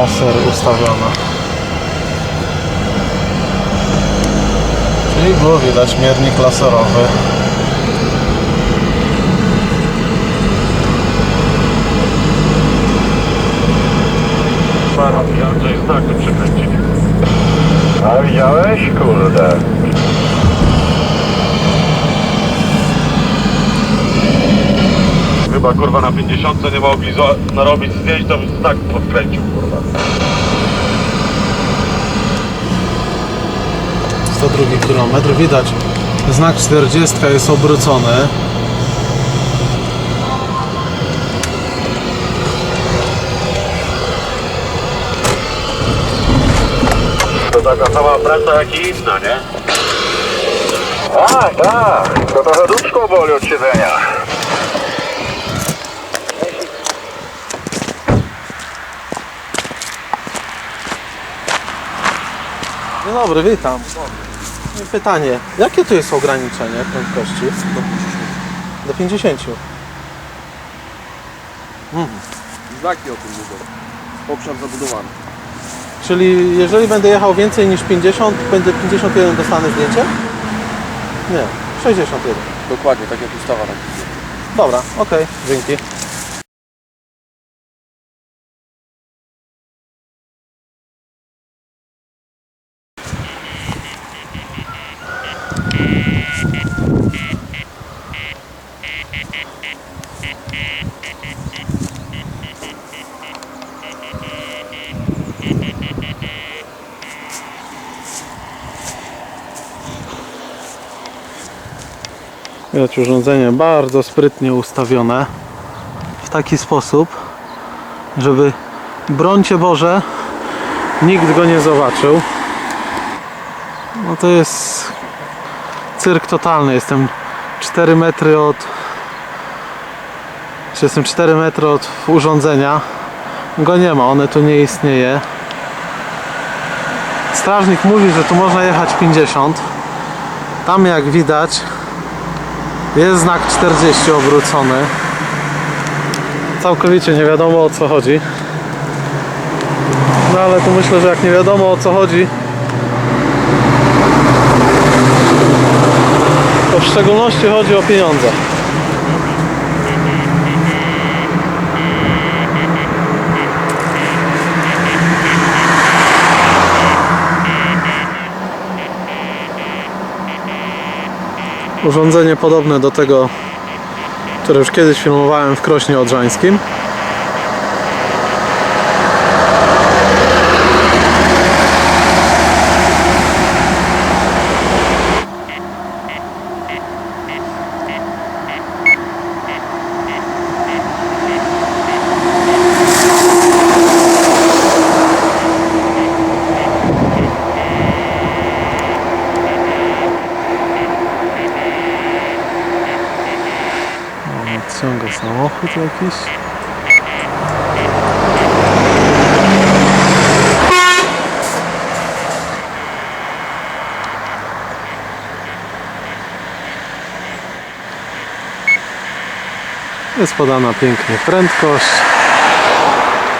laser ustawiona. Czyli było widać miernik laserowy. Chciałem coś znak tu przekręcić. A widziałeś? Kurde. Chyba kurwa na 50 nie mogli narobić zdjęć, to bym znak podkręcił kurwa. 102 km. Widać, znak 40 jest obrócony. To taka sama praca jak i inna, nie? Tak, tak. To trochę dupsko boli od siedzenia. Dzień dobry, witam. Pytanie, jakie tu jest ograniczenie prędkości? Do 50. Znaki o tym mówią. Obszar zabudowany. Czyli jeżeli będę jechał więcej niż 50, będę 51 dostanę zdjęcie? Nie, 61. Dokładnie, tak jak ustawa. Dobra, okej, dzięki. Widać urządzenie bardzo sprytnie ustawione w taki sposób, żeby brońcie Boże nikt go nie zobaczył. No to jest cyrk totalny. Jestem 4 metry od jestem 4 metry od urządzenia. Go nie ma, one tu nie istnieje. Strażnik mówi, że tu można jechać 50. Tam jak widać jest znak 40 obrócony. Całkowicie nie wiadomo o co chodzi. No ale tu myślę, że jak nie wiadomo o co chodzi, to w szczególności chodzi o pieniądze. Urządzenie podobne do tego, które już kiedyś filmowałem w Krośnie Odrzańskim. Nadciąga samochód jakiś. Jest podana pięknie prędkość,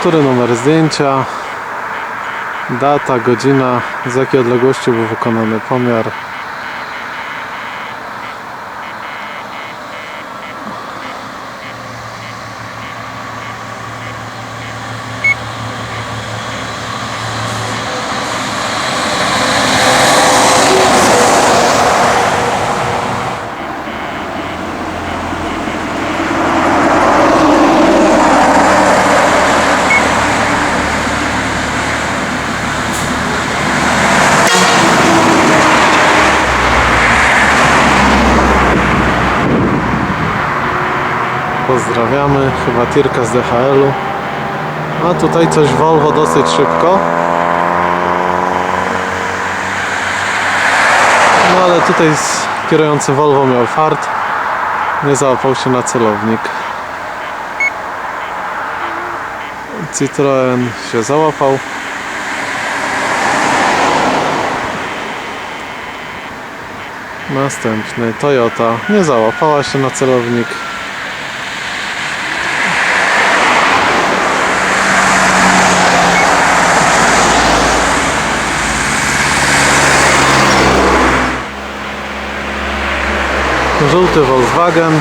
który numer zdjęcia, data, godzina, z jakiej odległości był wykonany pomiar. Pozdrawiamy, chyba tirka z DHL-u. A tutaj coś Volvo dosyć szybko. No ale tutaj kierujący Volvo miał fart. Nie załapał się na celownik. Citroen się załapał. Następny Toyota nie załapała się na celownik. Żółty Volkswagen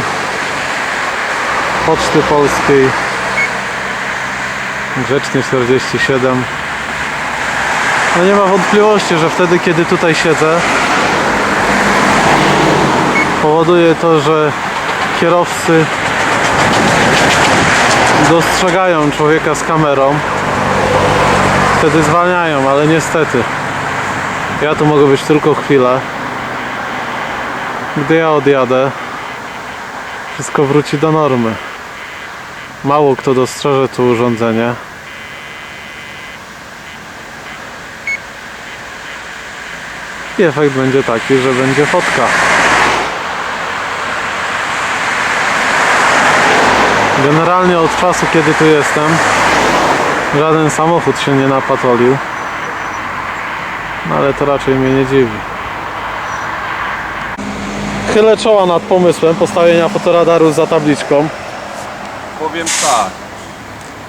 Poczty Polskiej Grzecznie 47 No nie ma wątpliwości, że wtedy kiedy tutaj siedzę powoduje to, że kierowcy dostrzegają człowieka z kamerą. Wtedy zwalniają, ale niestety. Ja tu mogę być tylko chwilę gdy ja odjadę wszystko wróci do normy. Mało kto dostrzeże tu urządzenie. I efekt będzie taki, że będzie fotka. Generalnie od czasu kiedy tu jestem żaden samochód się nie napatolił no ale to raczej mnie nie dziwi Chylę czoła nad pomysłem postawienia fotoradaru za tabliczką Powiem tak.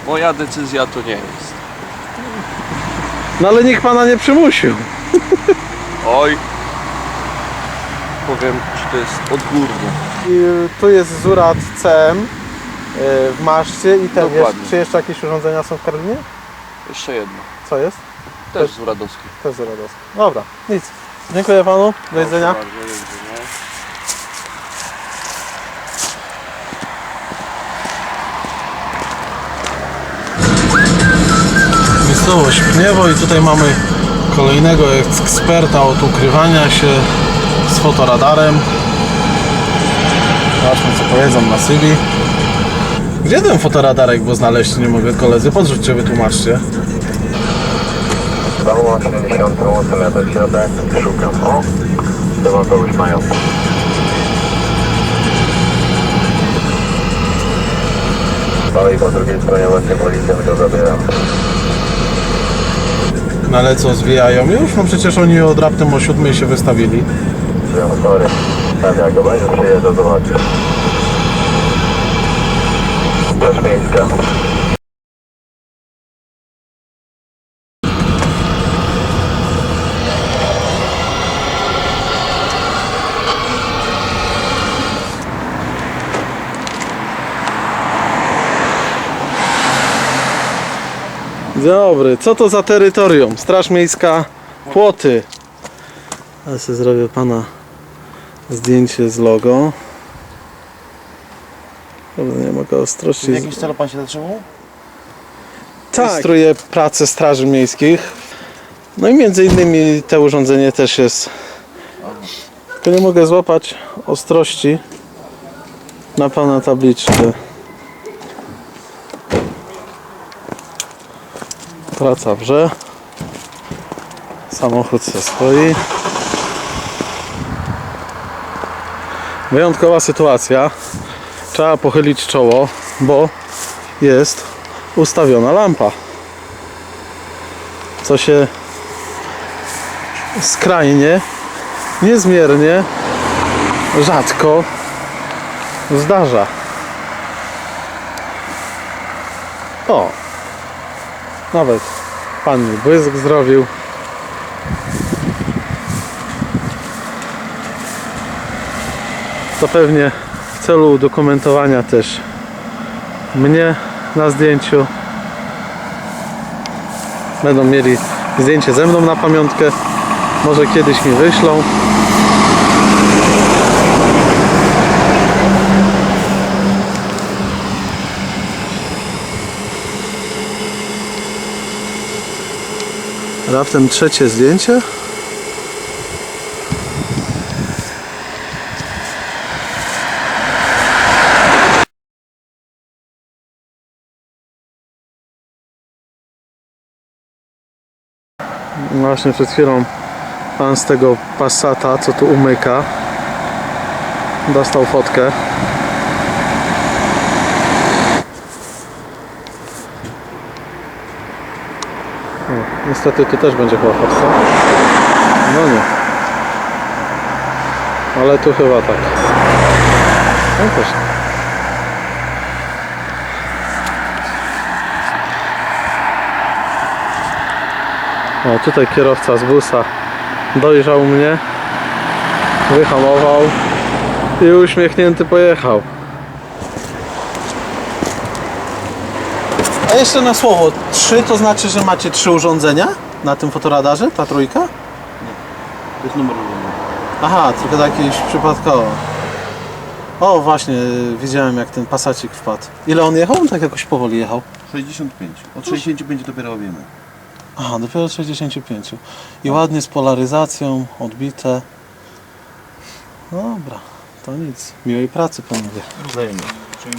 Moja decyzja to nie jest. No ale nikt pana nie przymusił Oj. Powiem, że to jest odgórne. I tu jest zurat CM y, w maszcie i ten Dokładnie. Czy jeszcze jakieś urządzenia są w Karolinie? Jeszcze jedno. Co jest? Też z. Też zuradowskie. Dobra, nic. Dziękuję panu. Do widzenia. Proszę bardzo, do widzenia. Miejscowość Pniewo i tutaj mamy kolejnego eksperta od ukrywania się z fotoradarem. Zobaczmy co powiedzą na CV. Gdzie ten fotoradarek, bo znaleźć nie mogę koledzy? Podrzućcie, wytłumaczcie. Znowu 70 cm środek, szukam. O, chyba kogoś mają. Dalej po drugiej stronie właśnie policja go zabiera. No ale zwijają już? No przecież oni od raptem o 7 się wystawili. Wiem, sorry. Tak, jak go będzie przyjeżdża, zobaczy. Też miejska. Dobry, co to za terytorium? Straż Miejska Płoty. Ja sobie zrobię pana zdjęcie z logo. Dobra, nie mogę ostrości. W jakimś celu pan się zatrzymał? Tak. Rejestruję pracę straży miejskich. No i między innymi te urządzenie też jest. Tylko nie mogę złapać ostrości na pana tabliczkę. Praca wrze. Samochód se stoi. Wyjątkowa sytuacja. Trzeba pochylić czoło, bo jest ustawiona lampa. Co się skrajnie, niezmiernie, rzadko zdarza. O! Nawet pan mi błysk zrobił. To pewnie w celu udokumentowania też mnie na zdjęciu. Będą mieli zdjęcie ze mną na pamiątkę. Może kiedyś mi wyślą. Raptem trzecie zdjęcie. Właśnie przed chwilą pan z tego Passata, co tu umyka, dostał fotkę. O, niestety tu też będzie chyba. No nie. Ale tu chyba tak. No też. O, tutaj kierowca z busa dojrzał mnie, wyhamował I uśmiechnięty pojechał. Jeszcze na słowo, trzy to znaczy, że macie trzy urządzenia na tym fotoradarze, ta trójka? To jest numer urządzenia. Aha, tylko tak jakieś przypadkowo. O, właśnie, widziałem jak ten pasacik wpadł. Ile on jechał? On tak jakoś powoli jechał. 65. Od 65 dopiero wiemy. Aha, dopiero od 65. I ładnie z polaryzacją, odbite. Dobra, to nic. Miłej pracy panowie. Wzajemnie. Czyli